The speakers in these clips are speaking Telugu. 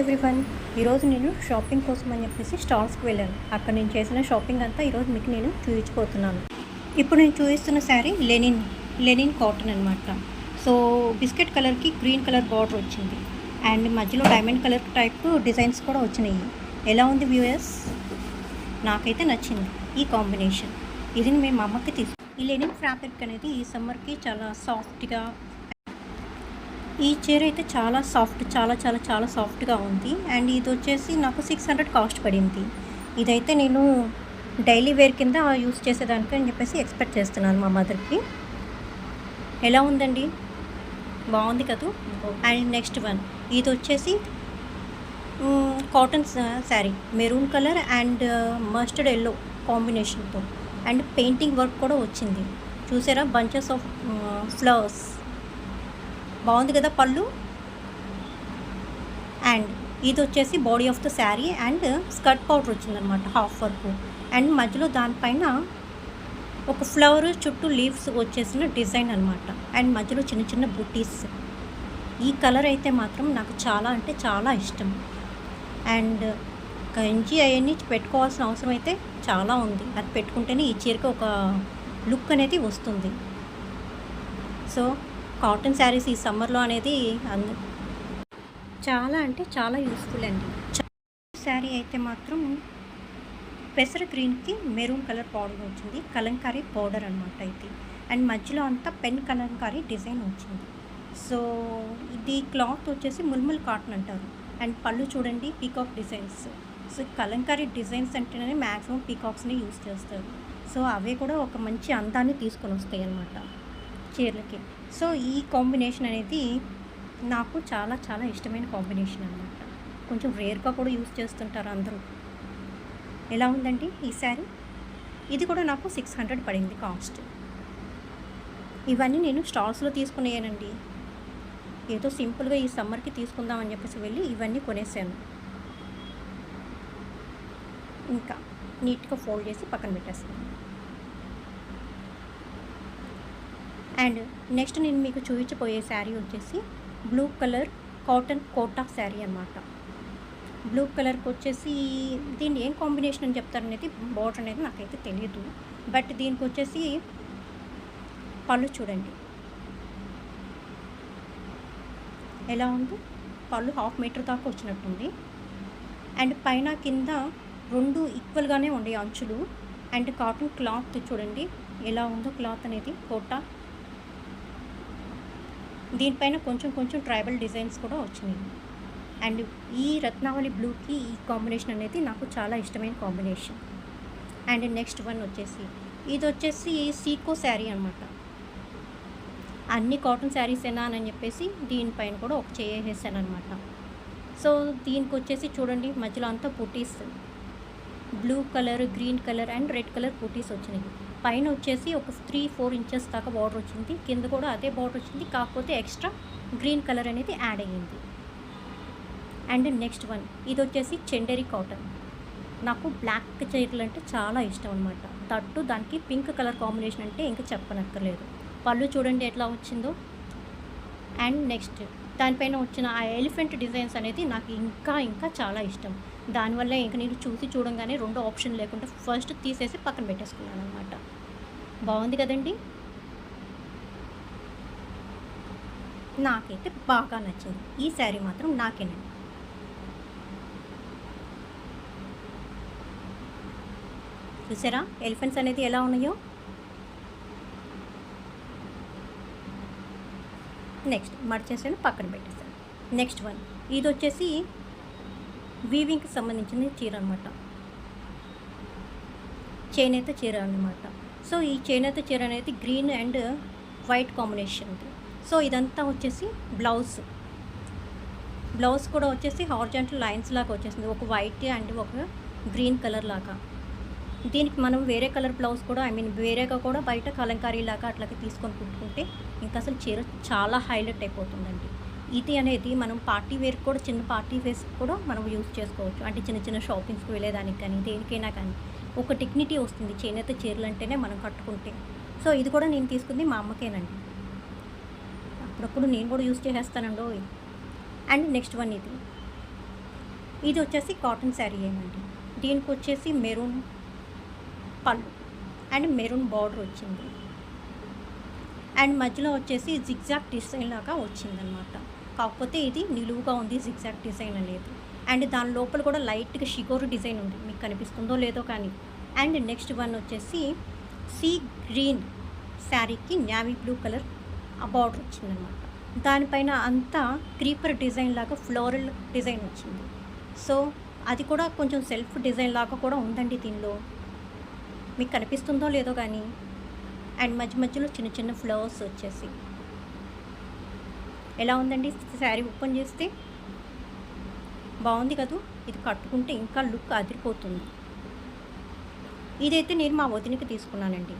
ఎవ్రీవన్ ఈరోజు నేను షాపింగ్ కోసం అని చెప్పేసి స్టాల్స్కి వెళ్ళాను. అక్కడ నేను చేసిన షాపింగ్ అంతా ఈరోజు మీకు నేను చూపించిపోతున్నాను ఇప్పుడు నేను చూపిస్తున్న శారీ లెనిన్ లెనిన్ కాటన్ అనమాట సో బిస్కెట్ కలర్కి గ్రీన్ కలర్ బార్డర్ వచ్చింది. అండ్ మధ్యలో డైమండ్ కలర్ టైప్ డిజైన్స్ కూడా వచ్చినాయి. ఎలా ఉంది వ్యూయర్స్? నాకైతే నచ్చింది ఈ కాంబినేషన్. ఇది మేము అమ్మకి తీసుకు ఈ లెనిన్ ఫ్యాబ్రిక్ అనేది ఈ సమ్మర్కి చాలా సాఫ్ట్గా ఈ చీర అయితే చాలా సాఫ్ట్ చాలా చాలా చాలా సాఫ్ట్గా ఉంది. అండ్ ఇది వచ్చేసి నాకు సిక్స్ హండ్రెడ్ కాస్ట్ పడింది. ఇదైతే నేను డైలీ వేర్ కింద యూస్ చేసేదానికి అని చెప్పేసి ఎక్స్పెక్ట్ చేస్తున్నాను మా మదర్కి ఎలా ఉందండి? బాగుంది కదా? అండ్ నెక్స్ట్ వన్ ఇది వచ్చేసి cotton sari maroon colour and mustard yellow కాంబినేషన్తో అండ్ పెయింటింగ్ వర్క్ కూడా వచ్చింది. చూసారా? బంచెస్ ఆఫ్ ఫ్లవర్స్ బాగుంది కదా పళ్ళు? అండ్ ఇది వచ్చేసి body of the sari and skirt powder వచ్చిందనమాట హాఫ్ వర్క్. అండ్ మధ్యలో దానిపైన ఒక ఫ్లవర్ చుట్టూ లీవ్స్ వచ్చేసిన డిజైన్ అనమాట అండ్ మధ్యలో చిన్న చిన్న బుటీస్ ఈ కలర్ అయితే మాత్రం నాకు చాలా అంటే చాలా ఇష్టం. అండ్ గంజి అవన్నీ పెట్టుకోవాల్సిన అవసరం అయితే చాలా ఉంది. అది పెట్టుకుంటేనే ఈ చీరకి ఒక లుక్ అనేది వస్తుంది. సో కాటన్ శారీస్ ఈ సమ్మర్లో అనేది అందు చాలా అంటే చాలా యూస్ఫుల్ అండి. శారీ అయితే మాత్రం పెసర గ్రీన్కి మెరూన్ కలర్ పౌడర్ వచ్చింది. కలంకారీ పౌడర్ అనమాట ఇది. అండ్ మధ్యలో అంతా పెన్ కలంకారీ డిజైన్ వచ్చింది. సో ఇది క్లాత్ వచ్చేసి ముల్ముల్ కాటన్ అంటారు. అండ్ పళ్ళు చూడండి peacock designs. So Kalamkari designs అంటేనే మ్యాక్సిమం పీకాక్స్ని యూస్ చేస్తారు. సో అవే కూడా ఒక మంచి అందాన్ని తీసుకొని వస్తాయి అన్నమాట చీరలకి. సో ఈ కాంబినేషన్ అనేది నాకు చాలా చాలా ఇష్టమైన కాంబినేషన్ అనమాట కొంచెం రేర్గా కూడా యూస్ చేస్తుంటారు అందరూ. ఎలా ఉందండి ఈ శారీ? ఇది కూడా నాకు సిక్స్ హండ్రెడ్ పడింది కాస్ట్. ఇవన్నీ నేను స్టాల్స్లో తీసుకునేయానండి. ఏదో సింపుల్గా ఈ సమ్మర్కి తీసుకుందామని చెప్పేసి వెళ్ళి ఇవన్నీ కొనేసాను. ఇంకా నీట్గా ఫోల్డ్ చేసి పక్కన పెట్టేస్తాను. అండ్ నెక్స్ట్ నేను మీకు చూపించబోయే శారీ వచ్చేసి blue colour cotton Kota sari అనమాట బ్లూ కలర్కి వచ్చేసి దీన్ని ఏం కాంబినేషన్ అని చెప్తారనేది బార్డర్ అనేది నాకైతే తెలియదు బట్ దీనికి వచ్చేసి పళ్ళు చూడండి. ఎలా ఉంది? పళ్ళు హాఫ్ మీటర్ దాకా వచ్చినట్టుంది. అండ్ పైన కింద రెండు ఈక్వల్గానే ఉండే అంచులు. అండ్ కాటన్ క్లాత్ చూడండి. ఎలా ఉందో క్లాత్ అనేది కోటా దీనిపైన కొంచెం కొంచెం ట్రైబల్ డిజైన్స్ కూడా వచ్చినాయి. అండ్ ఈ రత్నావళి బ్లూకి ఈ కాంబినేషన్ అనేది నాకు చాలా ఇష్టమైన కాంబినేషన్. అండ్ నెక్స్ట్ వన్ వచ్చేసి ఇది వచ్చేసి సీకో శారీ అనమాట అన్ని కాటన్ శారీస్ ఏనా అని చెప్పేసి దీనిపైన కూడా ఒక చేసేసాను అనమాట సో దీనికి వచ్చేసి చూడండి మధ్యలో అంతా పుటీస్ blue colour green colour and red colour పుటీస్ వచ్చినాయి. పైన వచ్చేసి ఒక త్రీ ఫోర్ ఇంచెస్ దాకా బార్డర్ వచ్చింది. కింద కూడా అదే బార్డర్ వచ్చింది. కాకపోతే ఎక్స్ట్రా గ్రీన్ కలర్ అనేది యాడ్ అయ్యింది. అండ్ నెక్స్ట్ వన్ ఇది వచ్చేసి చెండేరి కాటన్ నాకు బ్లాక్ చీరలు అంటే చాలా ఇష్టం అనమాట తట్టు దానికి పింక్ కలర్ కాంబినేషన్ అంటే ఇంకా చెప్పనక్కర్లేదు. పళ్ళు చూడండి ఎట్లా వచ్చిందో. అండ్ నెక్స్ట్ దానిపైన వచ్చిన ఆ ఎలిఫెంట్ డిజైన్స్ అనేది నాకు ఇంకా ఇంకా చాలా ఇష్టం. దానివల్ల ఇంక నేను చూసి చూడంగానే రెండు ఆప్షన్ లేకుండా ఫస్ట్ తీసేసి పక్కన పెట్టేసుకున్నాను అనమాట బాగుంది కదండి? నాకైతే బాగా నచ్చింది. ఈ శారీ మాత్రం నాకేనండి. చూసారా? ఎలిఫెంట్స్ అనేది ఎలా ఉన్నాయో? నెక్స్ట్ మడిచేసాను పక్కన పెట్టేసాను. Next one. ఇది వచ్చేసి వీవింగ్కి సంబంధించిన చీర అనమాట చేనేత చీర అనమాట సో ఈ చేనేత చీర అనేది green and white combination so ఇదంతా వచ్చేసి బ్లౌజ్. బ్లౌజ్ కూడా వచ్చేసి హార్జెంటల్ లైన్స్ లాగా వచ్చేసింది. ఒక వైట్ అండ్ ఒక గ్రీన్ కలర్ లాగా. దీనికి మనం వేరే కలర్ బ్లౌజ్ కూడా ఐ మీన్ వేరేగా కూడా బయట కలంకారీ లాగా అట్లాగే తీసుకొని కుట్టుకుంటే ఇంకా అసలు చీర చాలా హైలైట్ అయిపోతుందండి. ఇది అనేది మనం పార్టీ వేర్ కూడా చిన్న పార్టీ వేర్స్ కూడా మనం యూజ్ చేసుకోవచ్చు. అంటే చిన్న చిన్న షాపింగ్స్కి వెళ్ళేదానికి కానీ దేనికైనా కానీ. ఒక డిగ్నిటీ వస్తుంది చేనేత చీరలు అంటేనే మనం కట్టుకుంటే. సో ఇది కూడా నేను తీసుకుంది మా అమ్మకేనండి. అప్పుడప్పుడు నేను కూడా యూస్ చేసేస్తానండో అండ్ నెక్స్ట్ వన్ ఇది. ఇది వచ్చేసి కాటన్ శారీ ఏమండి దీనికి వచ్చేసి మెరూన్ పళ్ళు అండ్ మెరూన్ బార్డర్ వచ్చింది. అండ్ మధ్యలో వచ్చేసి జిగ్జాగ్ డిజైన్ లాగా వచ్చిందనమాట. కాకపోతే ఇది నిలువుగా ఉంది జిగ్జాగ్ డిజైన్ అనేది. అండ్ దాని లోపల కూడా లైట్గా షిగోరు డిజైన్ ఉంది. మీకు కనిపిస్తుందో లేదో కానీ. అండ్ నెక్స్ట్ వన్ వచ్చేసి సీ గ్రీన్ శారీకి నావీ బ్లూ కలర్ బార్డర్ వచ్చిందనమాట దానిపైన అంతా క్రీపర్ డిజైన్ లాగా ఫ్లోరల్ డిజైన్ వచ్చింది. సో అది కూడా కొంచెం సెల్ఫ్ డిజైన్ లాగా కూడా ఉందండి దీనిలో. మీకు కనిపిస్తుందో లేదో కానీ. అండ్ మధ్య మధ్యలో చిన్న చిన్న ఫ్లవర్స్ వచ్చేసి. ఎలా ఉందండి? శారీ ఓపెన్ చేస్తే బాగుంది కదూ? ఇది కట్టుకుంటే ఇంకా లుక్ అదిరిపోతుంది. ఇదైతే నేను మా వదినికి తీసుకున్నానండి.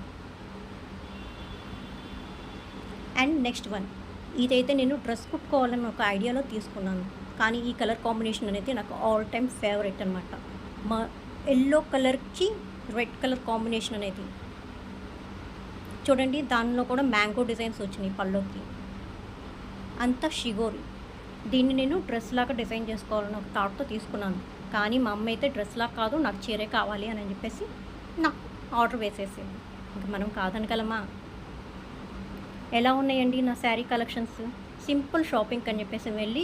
And next one. ఇదైతే నేను డ్రెస్ కుట్టుకోవాలని ఒక ఐడియాలో తీసుకున్నాను. కానీ ఈ కలర్ కాంబినేషన్ అనేది నాకు ఆల్ టైమ్ ఫేవరెట్ అనమాట మా ఎల్లో కలర్కి రెడ్ కలర్ కాంబినేషన్ అనేది. చూడండి దానిలో కూడా మ్యాంగో డిజైన్స్ వచ్చినాయి పళ్ళోకి. అంతా షిగోరి దీన్ని నేను డ్రెస్ లాగా డిజైన్ చేసుకోవాలని ఒక థాట్తో తీసుకున్నాను. కానీ మా అమ్మ అయితే డ్రెస్ లాగా కాదు నాకు చీరే కావాలి అని చెప్పేసి నాకు ఆర్డర్ వేసేసింది. ఇంకా మనం కాదనగలమా ఎలా ఉన్నాయండి నా శారీ కలెక్షన్స్? సింపుల్ షాపింగ్ అని చెప్పేసి వెళ్ళి